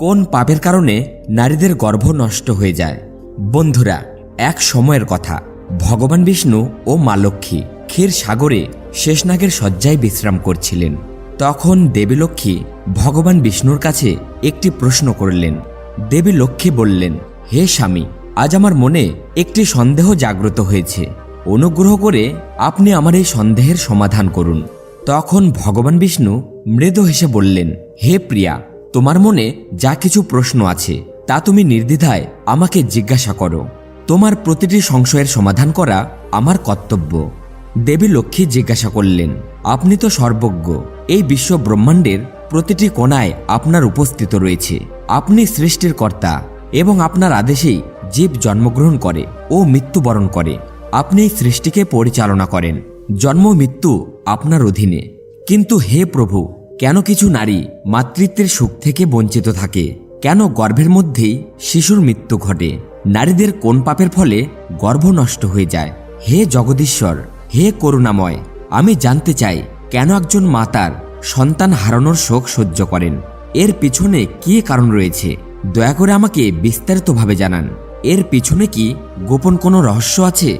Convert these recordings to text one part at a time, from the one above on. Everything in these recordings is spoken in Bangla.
কোন পাপের কারণে নারীদের গর্ভ নষ্ট হয়ে যায়? বন্ধুরা, এক সময়ের কথা। ভগবান বিষ্ণু ও মা লক্ষ্মী ক্ষীর সাগরে শেষনাগের শয্যায় বিশ্রাম করছিলেন। তখন দেবী লক্ষ্মী ভগবান বিষ্ণুর কাছে একটি প্রশ্ন করলেন। দেবী লক্ষ্মী বললেন, হে স্বামী, আজ আমার মনে একটি সন্দেহ জাগ্রত হয়েছে। অনুগ্রহ করে আপনি আমার এই সন্দেহের সমাধান করুন। তখন ভগবান বিষ্ণু মৃদু হেসে বললেন, হে প্রিয়া তোমার মনে যা কিছু প্রশ্ন আছে, তা তুমি নির্দ্বিধায় আমাকে জিজ্ঞাসা করো। তোমার প্রতিটি সংশয়ের সমাধান করা আমার কর্তব্য। দেবী লক্ষ্মী জিজ্ঞাসা করলেন, আপনি তো সর্বজ্ঞ। এই বিশ্ব ব্রহ্মাণ্ডের প্রতিটি কোণায় আপনার উপস্থিত রয়েছে। আপনি সৃষ্টির কর্তা এবং আপনার আদেশেই জীব জন্মগ্রহণ করে ও মৃত্যুবরণ করে। আপনি এই সৃষ্টিকে পরিচালনা করেন। জন্ম মৃত্যু আপনার অধীনে। কিন্তু হে প্রভু কেন কিছু নারী মাতৃত্বের সুখ থেকে বঞ্চিত থাকে? কেন গর্ভের মধ্যেই শিশুর মৃত্যু ঘটে? নারীদের কোন পাপের ফলে গর্ভ নষ্ট হয়ে যায়? হে জগদীশ্বর, হে করুণাময়, আমি জানতে চাই, কেন একজন মাতার সন্তান হারানোর শোক সহ্য করেন? এর পিছনে কি কারণ রয়েছে? দয়া করে আমাকে বিস্তারিতভাবে জানান। এর পিছনে কি গোপন কোনো রহস্য আছে?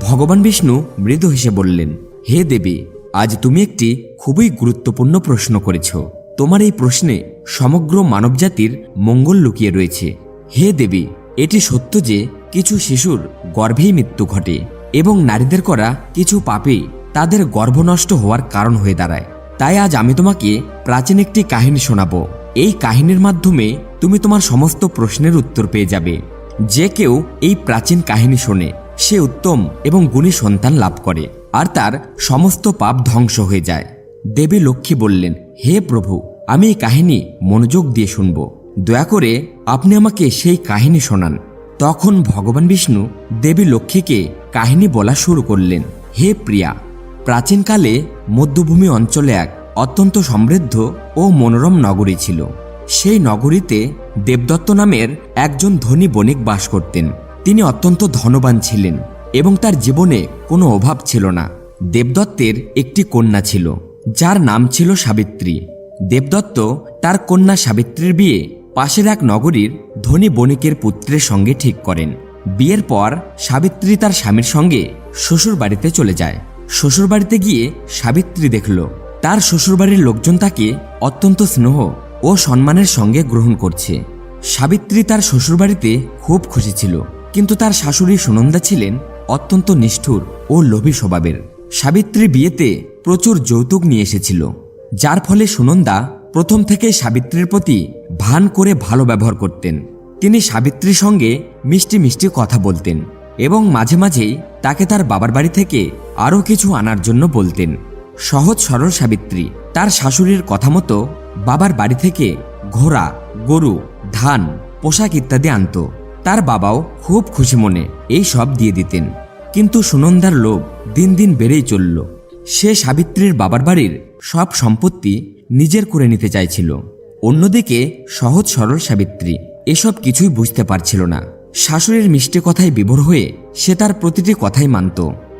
ভগবান বিষ্ণু মৃদু হেসে বললেন, হে দেবী আজ তুমি একটি খুবই গুরুত্বপূর্ণ প্রশ্ন করেছ। তোমার এই প্রশ্নে সমগ্র মানবজাতির মঙ্গল লুকিয়ে রয়েছে। হে দেবী, এটি সত্য যে কিছু শিশুর গর্ভেই মৃত্যু ঘটে এবং নারীদের করা কিছু পাপে তাদের গর্ভ নষ্ট হওয়ার কারণ হয়ে দাঁড়ায়। তাই আজ আমি তোমাকে প্রাচীন একটি কাহিনী শোনাবো। এই কাহিনীর মাধ্যমে তুমি তোমার সমস্ত প্রশ্নের উত্তর পেয়ে যাবে। যে কেউ এই প্রাচীন কাহিনী শোনে, সে উত্তম এবং গুণী সন্তান লাভ করে। আর তার সমস্ত পাপ ধ্বংস হয়ে যায়। দেবী লক্ষ্মী বললেন, হে প্রভু, আমি এই কাহিনী মনোযোগ দিয়ে শুনব। দয়া করে আপনি আমাকে সেই কাহিনী শোনান। তখন ভগবান বিষ্ণু দেবী লক্ষ্মীকে কাহিনী বলা শুরু করলেন, হে প্রিয়া, প্রাচীনকালে মধ্যভূমি অঞ্চলে এক অত্যন্ত সমৃদ্ধ ও মনোরম নগরী ছিল। সেই নগরীতে দেবদত্ত নামের একজন ধনী বণিক বাস করতেন। তিনি অত্যন্ত ধনবান ছিলেন। এবং তার জীবনে কোনো অভাব ছিল না। দেবদত্তের একটি কন্যা ছিল, যার নাম ছিল সাবিত্রী। দেবদত্ত তার কন্যা সাবিত্রীর বিয়ে পাশের এক নগরীর ধনী বণিকের পুত্রের সঙ্গে ঠিক করেন। বিয়ের পর সাবিত্রী তার স্বামীর সঙ্গে শ্বশুর বাড়িতে চলে যায়। শ্বশুর বাড়িতে গিয়ে সাবিত্রী দেখল, তার শ্বশুরবাড়ির লোকজন তাকে অত্যন্ত স্নেহ ও সম্মানের সঙ্গে গ্রহণ করছে। সাবিত্রী তার শ্বশুরবাড়িতে খুব খুশি ছিল, কিন্তু তার শাশুড়ি সুনন্দা ছিলেন অত্যন্ত নিষ্ঠুর ও লোভী স্বভাবের। সাবিত্রী বিয়েতে প্রচুর যৌতুক নিয়ে এসেছিল। যার ফলে সুনন্দা প্রথম থেকে সাবিত্রীর প্রতি ভান করে ভালো ব্যবহার করতেন। তিনি সাবিত্রীর সঙ্গে মিষ্টি মিষ্টি কথা বলতেন এবং মাঝে মাঝেই তাকে তার বাবার বাড়ি থেকে আরও কিছু আনার জন্য বলতেন। সহজ সরল সাবিত্রী তার শাশুড়ির কথা মতো বাবার বাড়ি থেকে ঘোড়া, গরু, ধান, পোশাক ইত্যাদি আনত। তার বাবাও খুব খুশি মনে এই সব দিয়ে দিতেন। কিন্তু সুনন্দার লোভ দিন দিন বেড়েই চলল। সে সাবিত্রীর বাবার বাড়ির সব সম্পত্তি নিজের করে নিতে চাইছিল। অন্যদিকে সহজ সরল সাবিত্রী এসব কিছুই বুঝতে পারছিল না। শাশুড়ির মিষ্টি কথায় বিভোর হয়ে সে তার প্রতিটি কথাই মানত।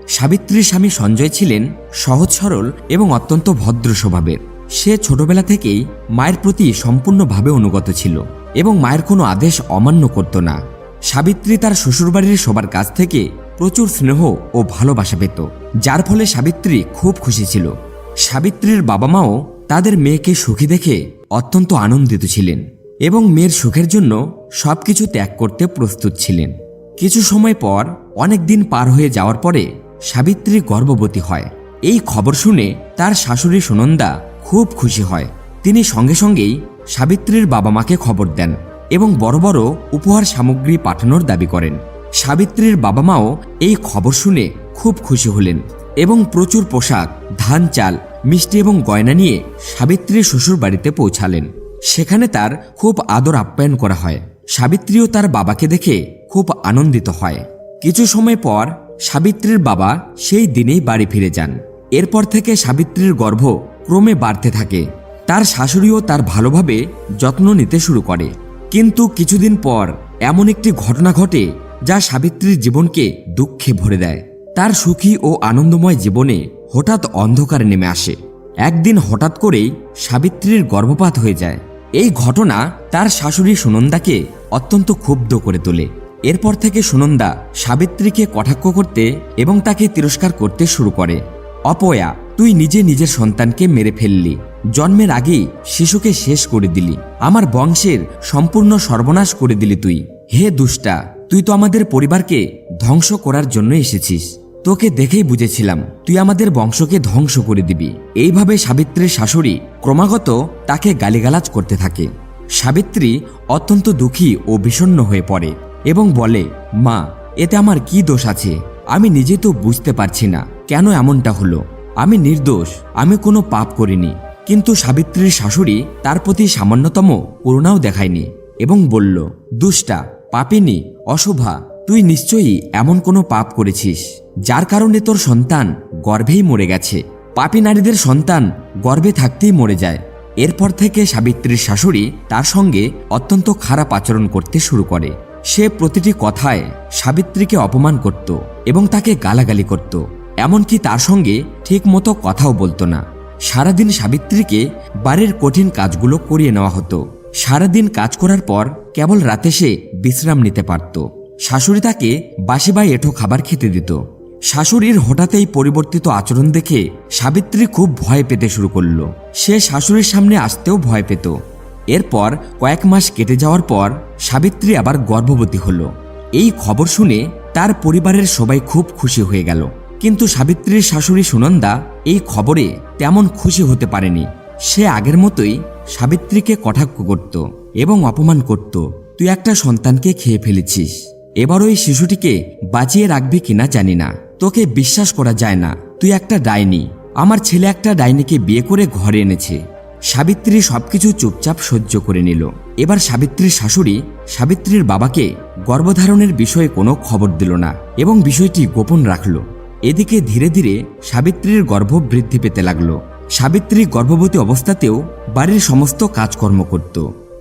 সাবিত্রীর স্বামী সঞ্জয় ছিলেন সহজ সরল এবং অত্যন্ত ভদ্র স্বভাবের। সে ছোটবেলা থেকেই মায়ের প্রতি সম্পূর্ণভাবে অনুগত ছিল এবং মায়ের কোনো আদেশ অমান্য করত না। সাবিত্রী তার শ্বশুরবাড়ির সবার কাছ থেকে প্রচুর স্নেহ ও ভালোবাসা পেত। যার ফলে সাবিত্রী খুব খুশি ছিল। সাবিত্রীর বাবা মাও তাদের মেয়েকে সুখী দেখে অত্যন্ত আনন্দিত ছিলেন এবং মেয়ের সুখের জন্য সবকিছু ত্যাগ করতে প্রস্তুত ছিলেন। কিছু সময় পর অনেক দিন পার হয়ে যাওয়ার পরে সাবিত্রী গর্ভবতী হয়। এই খবর শুনে তার শাশুড়ি সুনন্দা খুব খুশি হয়। তিনি সঙ্গে সঙ্গেই সাবিত্রীর বাবা মাকে খবর দেন। এবং বড় বড় উপহার সামগ্রী পাঠানোর দাবি করেন। সাবিত্রীর বাবা মাও এই খবর শুনে খুব খুশি হলেন এবং প্রচুর পোশাক, ধান চাল, মিষ্টি এবং গয়না নিয়ে সাবিত্রীর শ্বশুর বাড়িতে পৌঁছালেন। সেখানে তার খুব আদর আপ্যায়ন করা হয়। সাবিত্রীও তার বাবাকে দেখে খুব আনন্দিত হয়। কিছু সময় পর সাবিত্রীর বাবা সেই দিনেই বাড়ি ফিরে যান। এরপর থেকে সাবিত্রীর গর্ভ ক্রমে বাড়তে থাকে। তার শাশুড়িও তার ভালোভাবে যত্ন নিতে শুরু করে। কিন্তু কিছুদিন পর এমন একটি ঘটনা ঘটে যা সাবিত্রীর জীবনকে দুঃখে ভরে দেয়। তার সুখী ও আনন্দময় জীবনে হঠাৎ অন্ধকার নেমে আসে। একদিন হঠাৎ করেই সাবিত্রীর গর্ভপাত হয়ে যায়। এই ঘটনা তার শাশুড়ি সুনন্দাকে অত্যন্ত ক্ষুব্ধ করে তোলে। এরপর থেকে সুনন্দা সাবিত্রীকে কটাক্ষ করতে এবং তাকে তিরস্কার করতে শুরু করে। অপয়া, তুই নিজে নিজের সন্তানকে মেরে ফেললি। জন্মের আগেই শিশুকে শেষ করে দিলি। আমার বংশের সম্পূর্ণ সর্বনাশ করে দিলি তুই। হে দুষ্টা, তুই তো আমাদের পরিবারকে ধ্বংস করার জন্য এসেছিস। তোকে দেখেই বুঝেছিলাম, তুই আমাদের বংশকে ধ্বংস করে দিবি। এইভাবে সাবিত্রীর শাশুড়ি ক্রমাগত তাকে গালিগালাজ করতে থাকে। সাবিত্রী অত্যন্ত দুঃখী ও বিষণ্ণ হয়ে পড়ে এবং বলে, মা, এতে আমার কি দোষ আছে? আমি নিজে তো বুঝতে পারছি না। কেন এমনটা হলো? আমি নির্দোষ, আমি কোনো পাপ করিনি। কিন্তু সাবিত্রীর শাশুড়ি তার প্রতি সামান্যতম করুণাও দেখায়নি এবং বলল, দুষ্টা, পাপিনী, অশোভা, তুই নিশ্চয়ই এমন কোনো পাপ করেছিস, যার কারণে তোর সন্তান গর্ভেই মরে গেছে। পাপী নারীদের সন্তান গর্ভে থাকতেই মরে যায়। এরপর থেকে সাবিত্রীর শাশুড়ি তার সঙ্গে অত্যন্ত খারাপ আচরণ করতে শুরু করে। সে প্রতিটি কথায় সাবিত্রীকে অপমান করত এবং তাকে গালাগালি করত। এমনকি তার সঙ্গে ঠিক মতো কথাও বলতো না। সারাদিন সাবিত্রীকে বাড়ির কঠিন কাজগুলো করিয়ে নেওয়া হতো। সারাদিন কাজ করার পর কেবল রাতে সে বিশ্রাম নিতে পারত। শাশুড়ি তাকে বাসি বা এঁঠো খাবার খেতে দিত। শাশুড়ির হঠাৎই পরিবর্তিত আচরণ দেখে সাবিত্রী খুব ভয় পেতে শুরু করল। সে শাশুড়ির সামনে আসতেও ভয় পেত। এরপর কয়েক মাস কেটে যাওয়ার পর সাবিত্রী আবার গর্ভবতী হলো। এই খবর শুনে তার পরিবারের সবাই খুব খুশি হয়ে গেল। কিন্তু সাবিত্রীর শাশুড়ি সুনন্দা এই খবরে তেমন খুশি হতে পারেনি। সে আগের মতোই সাবিত্রীকে কটাক্ষ করত এবং অপমান করত। তুই একটা সন্তানকে খেয়ে ফেলেছিস। এবার ওই শিশুটিকে বাঁচিয়ে রাখবি কিনা জানি না। তোকে বিশ্বাস করা যায় না। তুই একটা ডাইনি। আমার ছেলে একটা ডাইনিকে বিয়ে করে ঘরে এনেছে। সাবিত্রী সবকিছু চুপচাপ সহ্য করে নিল। এবার সাবিত্রীর শাশুড়ি সাবিত্রীর বাবাকে গর্ভধারণের বিষয়ে কোনো খবর দিল না এবং বিষয়টি গোপন রাখল। এদিকে ধীরে ধীরে সাবিত্রীর গর্ভ বৃদ্ধি পেতে লাগল। সাবিত্রী গর্ভবতী অবস্থাতেও বাড়ির সমস্ত কাজকর্ম করত।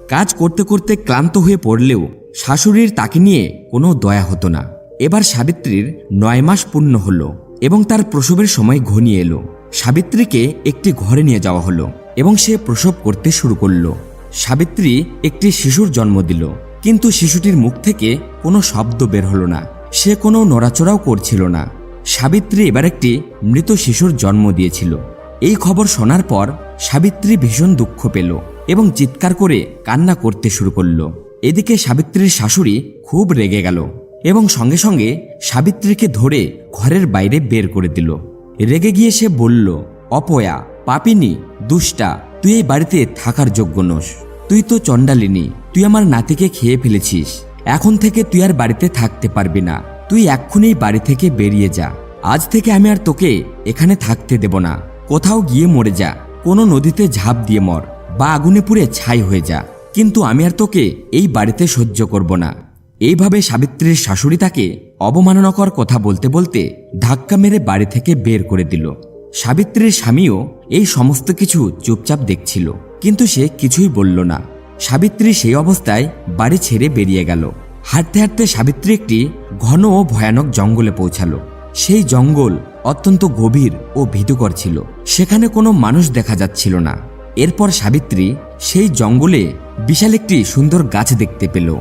কাজ করতে করতে ক্লান্ত হয়ে পড়লেও শাশুড়ির তাকে নিয়ে কোনো দয়া হতো না। এবার সাবিত্রীর নয় মাস পূর্ণ হলো এবং তার প্রসবের সময় ঘনিয়ে এলো। সাবিত্রীকে একটি ঘরে নিয়ে যাওয়া হলো এবং সে প্রসব করতে শুরু করল। সাবিত্রী একটি শিশুর জন্ম দিল, কিন্তু শিশুটির মুখ থেকে কোনো শব্দ বের হলো না। সে কোনো নড়াচড়াও করছিল না। সাবিত্রী এবার একটি মৃত শিশুর জন্ম দিয়েছিল। এই খবর শোনার পর সাবিত্রী ভীষণ দুঃখ পেল এবং চিৎকার করে কান্না করতে শুরু করল। এদিকে সাবিত্রীর শাশুড়ি খুব রেগে গেল এবং সঙ্গে সঙ্গে সাবিত্রীকে ধরে ঘরের বাইরে বের করে দিল। রেগে গিয়ে সে বলল, অপয়া, পাপিনী, দুষ্টা, তুই এই বাড়িতে থাকার যোগ্য নোস। তুই তো চণ্ডালিনী, তুই আমার নাতিকে খেয়ে ফেলেছিস। এখন থেকে তুই আর বাড়িতে থাকতে পারবি না। তুই এক্ষুনি বাড়ি থেকে বেরিয়ে যা। আজ থেকে আমি আর তোকে এখানে থাকতে দেব না। কোথাও গিয়ে মরে যা। কোনো নদীতে ঝাঁপ দিয়ে মর বা আগুনে পুড়ে ছাই হয়ে যা। কিন্তু আমি আর তোকে এই বাড়িতে সহ্য করব না। এইভাবে সাবিত্রীর শাশুড়ি তাকে অবমাননাকর কথা বলতে বলতে ধাক্কা মেরে বাড়ি থেকে বের করে দিল। সাবিত্রীর স্বামীও এই সমস্ত কিছু চুপচাপ দেখছিল। কিন্তু সে কিছুই বলল না। সাবিত্রী সেই অবস্থায় বাড়ি ছেড়ে বেরিয়ে গেল। হাঁটতে হাঁটতে সাবিত্রী একটি ঘন ও ভয়ানক জঙ্গলে পৌঁছালো। সেই জঙ্গল অত্যন্ত গভীর ও ভীতুকর ছিল। সেখানে কোনো মানুষ দেখা যাচ্ছিল না। এরপর সাবিত্রী সেই জঙ্গলে বিশাল একটি সুন্দর গাছ দেখতে পেল।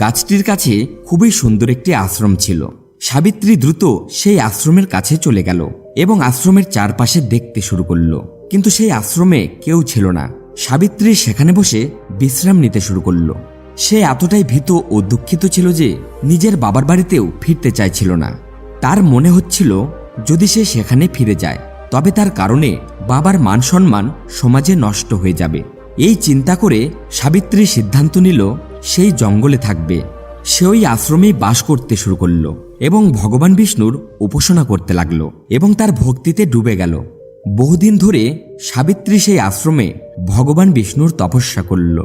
গাছটির কাছে খুবই সুন্দর একটি আশ্রম ছিল। সাবিত্রী দ্রুত সেই আশ্রমের কাছে চলে গেল এবং আশ্রমের চারপাশে দেখতে শুরু করল। কিন্তু সেই আশ্রমে কেউ ছিল না। সাবিত্রী সেখানে বসে বিশ্রাম নিতে শুরু করল। সে এতটাই ভীত ও দুঃখিত ছিল যে নিজের বাবার বাড়িতেও ফিরতে চাইছিল না। তার মনে হচ্ছিল, যদি সে সেখানে ফিরে যায়, তবে তার কারণে বাবার মান সম্মান সমাজে নষ্ট হয়ে যাবে। এই চিন্তা করে সাবিত্রী সিদ্ধান্ত নিল, সেই জঙ্গলে থাকবে। সে ওই আশ্রমেই বাস করতে শুরু করল এবং ভগবান বিষ্ণুর উপাসনা করতে লাগল এবং তার ভক্তিতে ডুবে গেল। বহুদিন ধরে সাবিত্রী সেই আশ্রমে ভগবান বিষ্ণুর তপস্যা করল।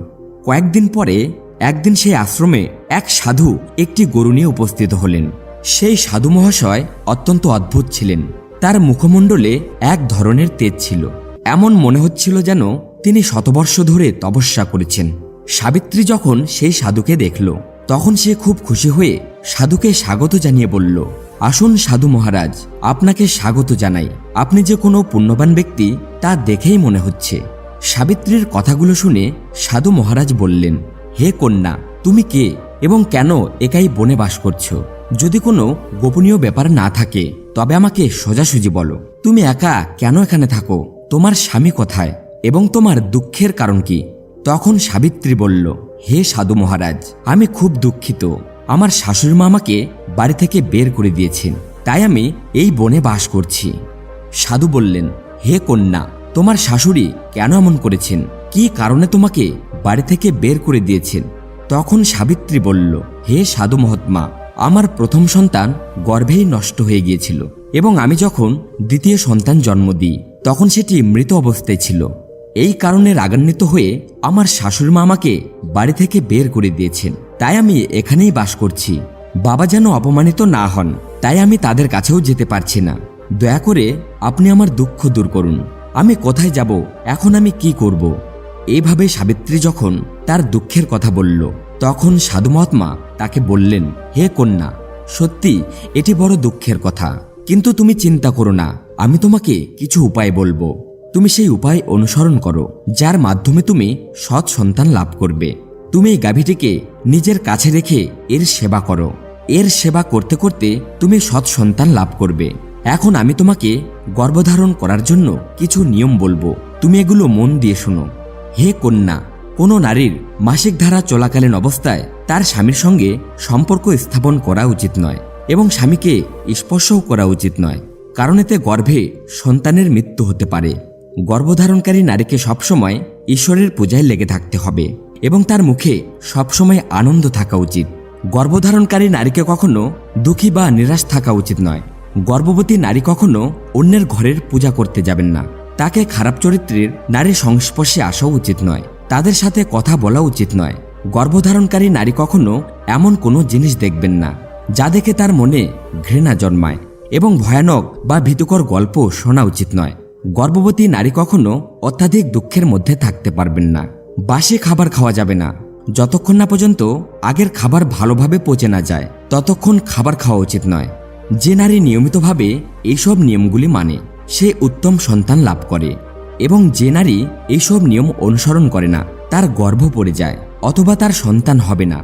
কয়েকদিন পরে একদিন সেই আশ্রমে এক সাধু একটি গরু নিয়ে উপস্থিত হলেন। সেই সাধু মহাশয় অত্যন্ত অদ্ভুত ছিলেন। তার মুখমণ্ডলে এক ধরনের তেজ ছিল। এমন মনে হচ্ছিল যেন তিনি শতবর্ষ ধরে তপস্যা করেছেন। সাবিত্রী যখন সেই সাধুকে দেখল, তখন সে খুব খুশি হয়ে সাধুকে স্বাগত জানিয়ে বলল, আসুন সাধু মহারাজ, আপনাকে স্বাগত জানাই। আপনি যে কোনো পুণ্যবান ব্যক্তি, তা দেখেই মনে হচ্ছে। সাবিত্রীর কথাগুলো শুনে সাধু মহারাজ বললেন হে কন্যা, তুমি কে এবং কেন একাই বনে বাস করছ? যদি কোনো গোপনীয় ব্যাপার না থাকে, তবে আমাকে সোজাসুজি বলো। তুমি একা কেন এখানে থাকো? তোমার স্বামী কোথায়? এবং তোমার দুঃখের কারণ কি? তখন সাবিত্রী বলল, হে সাধু মহারাজ, আমি খুব দুঃখিত। আমার শাশুড়ি মা আমাকে বাড়ি থেকে বের করে দিয়েছেন। তাই আমি এই বনে বাস করছি। সাধু বললেন, হে কন্যা, তোমার শাশুড়ি কেন এমন করেছেন? কি কারণে তোমাকে বাড়ি থেকে বের করে দিয়েছেন। তখন সাবিত্রী বলল, হে সাধু মহাত্মা, আমার প্রথম সন্তান গর্ভেই নষ্ট হয়ে গিয়েছিল এবং আমি যখন দ্বিতীয় সন্তান জন্ম দিই, তখন সেটি মৃত অবস্থায় ছিল। এই কারণে রাগান্বিত হয়ে আমার শাশুড়ি মা আমাকে বাড়ি থেকে বের করে দিয়েছেন। তাই আমি এখানেই বাস করছি। বাবা যেন অপমানিত না হন, তাই আমি তাদের কাছেও যেতে পারছি না। দয়া করে আপনি আমার দুঃখ দূর করুন। আমি কোথায় যাব? এখন আমি কি করব? এইভাবে সাবিত্রী যখন তার দুঃখের কথা বলল, তখন সাধু মহাত্মা তাকে বললেন, হে কন্যা, সত্যি এটি বড় দুঃখের কথা। কিন্তু তুমি চিন্তা করো না, আমি তোমাকে কিছু উপায় বলব। তুমি সেই উপায় অনুসরণ করো, যার মাধ্যমে তুমি সৎ সন্তান লাভ করবে। তুমি এই গাভীটিকে নিজের কাছে রেখে এর সেবা করো। এর সেবা করতে করতে তুমি সৎ সন্তান লাভ করবে। এখন আমি তোমাকে গর্ভধারণ করার জন্য কিছু নিয়ম বলব। তুমি এগুলো মন দিয়ে শোনো। হে কন্যা, কোনো নারীর মাসিক ধারা চলাকালীন অবস্থায় তার স্বামীর সঙ্গে সম্পর্ক স্থাপন করা উচিত নয় এবং স্বামীকে স্পর্শও করা উচিত নয়। কারণ এতে গর্ভে সন্তানের মৃত্যু হতে পারে। গর্ভধারণকারী নারীকে সবসময় ঈশ্বরের পূজায় লেগে থাকতে হবে এবং তার মুখে সবসময় আনন্দ থাকা উচিত। গর্ভধারণকারী নারীকে কখনো দুঃখী বা নিরাশ থাকা উচিত নয়। গর্ভবতী নারী কখনো অন্যের ঘরের পূজা করতে যাবেন না। তাকে খারাপ চরিত্রের নারীর সংস্পর্শে আসাও উচিত নয়। তাদের সাথে কথা বলা উচিত নয়। গর্ভধারণকারী নারী কখনো এমন কোনো জিনিস দেখবেন না, যা দেখে তার মনে ঘৃণা জন্মায় এবং ভয়ানক বা ভীতিকর গল্প শোনা উচিত নয়। গর্ভবতী নারী কখনো অত্যাধিক দুঃখের মধ্যে থাকতে পারবেন না। বাসি খাবার খাওয়া যাবে না। যতক্ষণ না পর্যন্ত আগের খাবার ভালোভাবে পচে না যায়, ততক্ষণ খাবার খাওয়া উচিত নয়। যে নারী নিয়মিতভাবে এইসব নিয়মগুলি মানে। সে উত্তম সন্তান লাভ করে এবং যে নারী এইসব নিয়ম অনুসরণ করে না, তার গর্ভ পড়ে যায় অথবা তার সন্তান হবে না।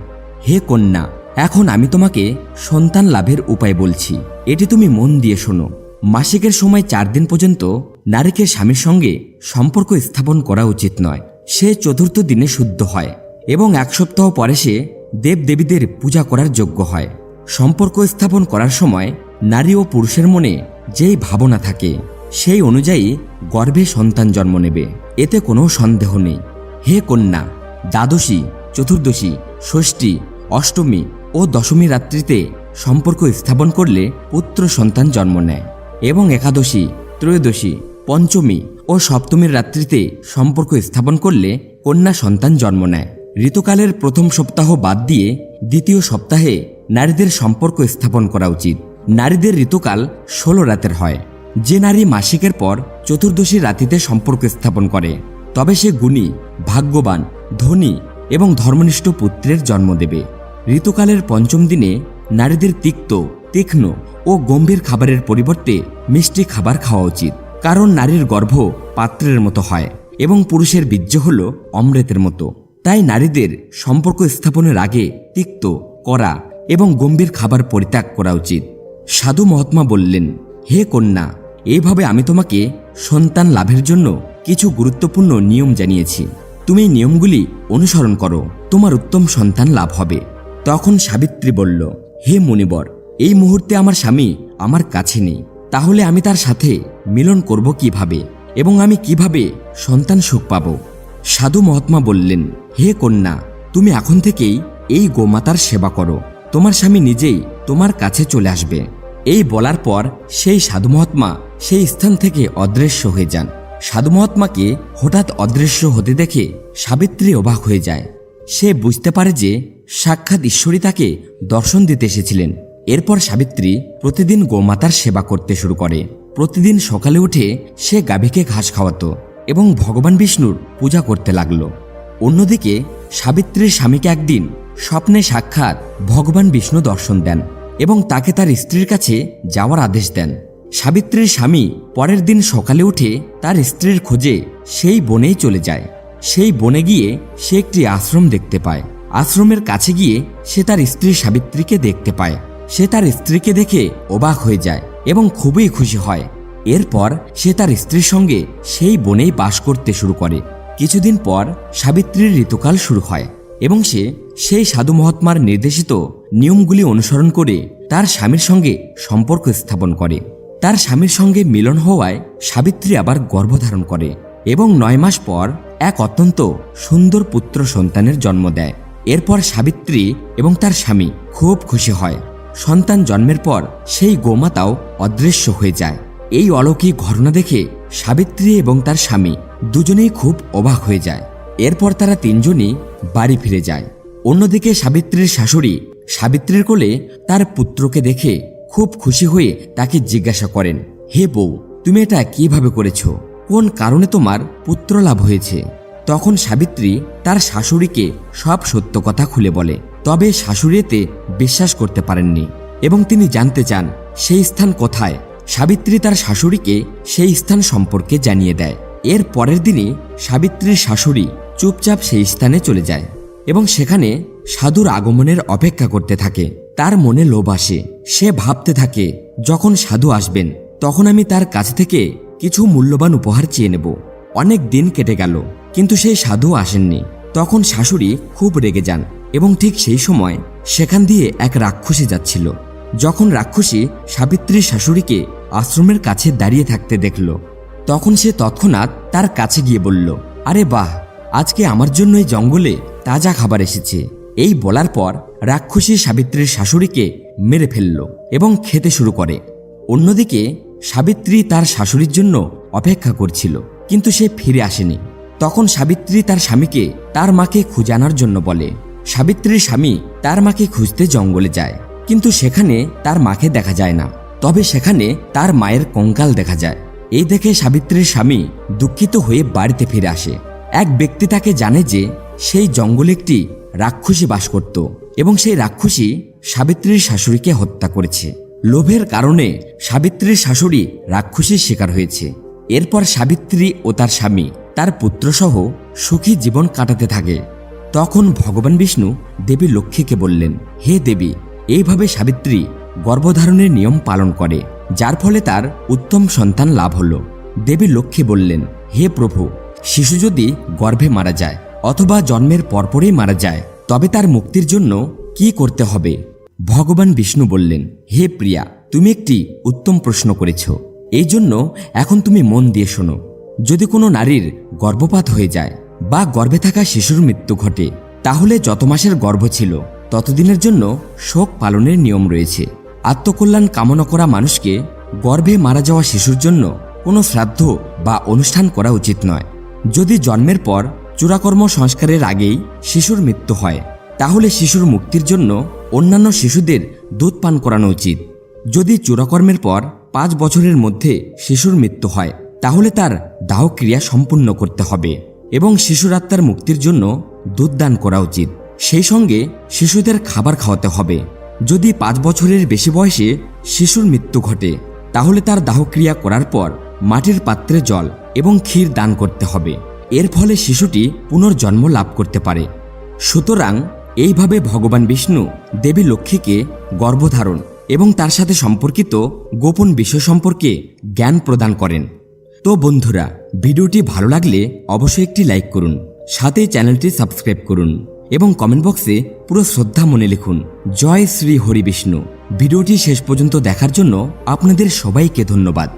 হে কন্যা, এখন আমি তোমাকে সন্তান লাভের উপায় বলছি। এটি তুমি মন দিয়ে শোনো। মাসিকের সময় চার দিন পর্যন্ত নারীকে স্বামীর সঙ্গে সম্পর্ক স্থাপন করা উচিত নয়। সে চতুর্থ দিনে শুদ্ধ হয় এবং এক সপ্তাহ পরে সে দেবদেবীদের পূজা করার যোগ্য হয়। সম্পর্ক স্থাপন করার সময় নারী ও পুরুষের মনে যেই ভাবনা থাকে সেই অনুযায়ী গর্ভে সন্তান জন্ম নেবে। এতে কোনো সন্দেহ নেই। হে কন্যা, দ্বাদশী, চতুর্দশী, ষষ্ঠী, অষ্টমী ও দশমী রাত্রিতে সম্পর্ক স্থাপন করলে পুত্র সন্তান জন্ম নেয় এবং একাদশী, ত্রয়োদশী, পঞ্চমী ও সপ্তমীর রাত্রিতে সম্পর্ক স্থাপন করলে কন্যা সন্তান জন্ম নেয়। ঋতুকালের প্রথম সপ্তাহ বাদ দিয়ে দ্বিতীয় সপ্তাহে নারীদের সম্পর্ক স্থাপন করা উচিত। নারীদের ঋতুকাল ষোলো রাতের হয়। যে নারী মাসিকের পর চতুর্দশী রাতিতে সম্পর্ক স্থাপন করে, তবে সে গুণী, ভাগ্যবান, ধনী এবং ধর্মনিষ্ঠ পুত্রের জন্ম দেবে। ঋতুকালের পঞ্চম দিনে নারীদের তিক্ত, তীক্ষ্ণ ও গম্ভীর খাবারের পরিবর্তে মিষ্টি খাবার খাওয়া উচিত। কারণ নারীর গর্ভ পাত্রের মতো হয় এবং পুরুষের বীর্য হল অমৃতের মতো। তাই নারীদের সম্পর্ক স্থাপনের আগে তিক্ত করা এবং গম্ভীর খাবার পরিত্যাগ করা উচিত। সাধু মহাত্মা বললেন, হে কন্যা এইভাবে আমি তোমাকে সন্তান লাভের জন্য কিছু গুরুত্বপূর্ণ নিয়ম জানিয়েছি। তুমি এই নিয়মগুলি অনুসরণ করো। তোমার উত্তম সন্তান লাভ হবে। তখন সাবিত্রী বলল, হে মনিবর, এই মুহূর্তে আমার স্বামী আমার কাছে নেই। তাহলে আমি তার সাথে মিলন করব কীভাবে এবং আমি কীভাবে সন্তান সুখ পাব? সাধু মহাত্মা বললেন, হে কন্যা, তুমি এখন থেকেই এই গোমাতার সেবা করো। তোমার স্বামী নিজেই তোমার কাছে চলে আসবে। এই বলার পর সেই সাধু মহাত্মা সেই স্থান থেকে অদৃশ্য হয়ে যান। সাধু মহাত্মাকে হঠাৎ অদৃশ্য হতে দেখে সাবিত্রী অবাক হয়ে যায়। সে বুঝতে পারে যে সাক্ষাৎ ঈশ্বরী তাকে দর্শন দিতে এসেছিলেন। এরপর সাবিত্রী প্রতিদিন গোমাতার সেবা করতে শুরু করে। প্রতিদিন সকালে উঠে সে গাভীকে ঘাস খাওয়াতো এবং ভগবান বিষ্ণুর পূজা করতে লাগল। অন্যদিকে সাবিত্রীর স্বামীকে একদিন স্বপ্নে সাক্ষাৎ ভগবান বিষ্ণু দর্শন দেন। এবং তাকে তার স্ত্রীর কাছে যাওয়ার আদেশ দেন। সাবিত্রীর স্বামী পরের দিন সকালে উঠে তার স্ত্রীর খোঁজে সেই বনেই চলে যায়। সেই বনে গিয়ে সে একটি আশ্রম দেখতে পায়। আশ্রমের কাছে গিয়ে সে তার স্ত্রী সাবিত্রীকে দেখতে পায়। সে তার স্ত্রীকে দেখে অবাক হয়ে যায় এবং খুবই খুশি হয়। এরপর সে তার স্ত্রীর সঙ্গে সেই বনেই বাস করতে শুরু করে। কিছুদিন পর সাবিত্রীর ঋতুকাল শুরু হয়। এবং সে সেই সাধু মহাত্মার নির্দেশিত নিয়মগুলি অনুসরণ করে তার স্বামীর সঙ্গে সম্পর্ক স্থাপন করে। তার স্বামীর সঙ্গে মিলন হওয়ায় সাবিত্রী আবার গর্ভধারণ করে এবং নয় মাস পর এক অত্যন্ত সুন্দর পুত্র সন্তানের জন্ম দেয়। এরপর সাবিত্রী এবং তার স্বামী খুব খুশি হয়। সন্তান জন্মের পর সেই গোমাতাও অদৃশ্য হয়ে যায়। এই অলৌকিক ঘটনা দেখে সাবিত্রী এবং তার স্বামী দুজনেই খুব অবাক হয়ে যায়। এরপর তারা তিনজনই বাড়ি ফিরে যায়। অন্যদিকে সাবিত্রীর শাশুড়ি সাবিত্রীর কোলে তার পুত্রকে দেখে খুব খুশি হয়ে তাকে জিজ্ঞাসা করেন, হে বউ, তুমি এটা কীভাবে করেছ? কোন কারণে তোমার পুত্র লাভ হয়েছে? তখন সাবিত্রী তার শাশুড়িকে সব সত্য কথা খুলে বলে। তবে শাশুড়ি এতে বিশ্বাস করতে পারেননি এবং তিনি জানতে চান, সেই স্থান কোথায়? সাবিত্রী তার শাশুড়িকে সেই স্থান সম্পর্কে জানিয়ে দেয়। এর পরের দিনই সাবিত্রীর শাশুড়ি চুপচাপ সেই স্থানে চলে যায় এবং সেখানে সাধুর আগমনের অপেক্ষা করতে থাকে। তার মনে লোভ আসে। সে ভাবতে থাকে, যখন সাধু আসবেন, তখন আমি তার কাছ থেকে কিছু মূল্যবান উপহার চেয়ে নেব। অনেক দিন কেটে গেল, কিন্তু সেই সাধু আসেননি। তখন শাশুড়ি খুব রেগে যান এবং ঠিক সেই সময় সেখান দিয়ে এক রাক্ষসী যাচ্ছিল। যখন রাক্ষসী সাবিত্রীর শাশুড়িকে আশ্রমের কাছে দাঁড়িয়ে থাকতে দেখল তখন সে তৎক্ষণাৎ তার কাছে গিয়ে বলল, আরে বাহ, আজকে আমার জন্য এই জঙ্গলে তাজা খাবার এসেছে। এই বলার পর রাক্ষসী সাবিত্রীর শাশুড়িকে মেরে ফেলল এবং খেতে শুরু করে। অন্যদিকে সাবিত্রী তার শাশুড়ির জন্য অপেক্ষা করছিল, কিন্তু সে ফিরে আসেনি। তখন সাবিত্রী তার স্বামীকে তার মাকে খুঁজে আনার জন্য বলে, সাবিত্রীর স্বামী তার মাকে খুঁজতে জঙ্গলে যায়, কিন্তু সেখানে তার মাকে দেখা যায় না। তবে সেখানে তার মায়ের কঙ্কাল দেখা যায়। এই দেখে সাবিত্রীর স্বামী দুঃখিত হয়ে বাড়িতে ফিরে আসে। এক ব্যক্তি তাকে জানে যে সেই জঙ্গলে একটি রাক্ষসী বাস করত এবং সেই রাক্ষসী সাবিত্রীর শাশুড়িকে হত্যা করেছে। লোভের কারণে সাবিত্রীর শাশুড়ি রাক্ষসীর শিকার হয়েছে। এরপর সাবিত্রী ও তার স্বামী, তার পুত্রসহ সুখী জীবন কাটাতে থাকে। তখন ভগবান বিষ্ণু দেবী লক্ষ্মীকে বললেন, হে দেবী, এইভাবে সাবিত্রী গর্ভধারণের নিয়ম পালন করে। যার ফলে তার উত্তম সন্তান লাভ হল। দেবী লক্ষ্মী বললেন, হে প্রভু, শিশু যদি গর্ভে মারা যায় অথবা জন্মের পরপরই মারা যায়, তবে তার মুক্তির জন্য কি করতে হবে? ভগবান বিষ্ণু বললেন, হে প্রিয়া, তুমি একটি উত্তম প্রশ্ন করেছ। এই জন্য এখন তুমি মন দিয়ে শোনো। যদি কোনো নারীর গর্ভপাত হয়ে যায় বা গর্ভে থাকা শিশুর মৃত্যু ঘটে, তাহলে যত মাসের গর্ভ ছিল, ততদিনের জন্য শোক পালনের নিয়ম রয়েছে। আত্মকল্যাণ কামনা করা মানুষকে গর্ভে মারা যাওয়া শিশুর জন্য কোনো শ্রাদ্ধ বা অনুষ্ঠান করা উচিত নয়। যদি জন্মের পর চূড়াকর্ম সংস্কারের আগেই শিশুর মৃত্যু হয়, তাহলে শিশুর মুক্তির জন্য অন্যান্য শিশুদের দুধ পান করানো উচিত। যদি চূড়াকর্মের পর পাঁচ বছরের মধ্যে শিশুর মৃত্যু হয়, তাহলে তার দাহক্রিয়া সম্পূর্ণ করতে হবে এবং শিশুর আত্মার মুক্তির জন্য দুধ দান করা উচিত। সেই সঙ্গে শিশুদের খাবার খাওয়াতে হবে। যদি পাঁচ বছরের বেশি বয়সে শিশুর মৃত্যু ঘটে, তাহলে তার দাহক্রিয়া করার পর মাটির পাত্রে জল এবং ক্ষীর দান করতে হবে। এর ফলে শিশুটি পুনর্জন্ম লাভ করতে পারে। সুতরাং এইভাবে ভগবান বিষ্ণু দেবী লক্ষ্মীকে গর্ভধারণ এবং তার সাথে সম্পর্কিত গোপন বিষয় সম্পর্কে জ্ঞান প্রদান করেন। তো বন্ধুরা, ভিডিওটি ভালো লাগলে অবশ্যই একটি লাইক করুন সাথে চ্যানেলটি সাবস্ক্রাইব করুন। এবং কমেন্ট বক্সে পুরো শ্রদ্ধা মনে লিখুন। জয় শ্রী হরি বিষ্ণু ভিডিওটি শেষ পর্যন্ত দেখার জন্য আপনাদের সবাইকে ধন্যবাদ।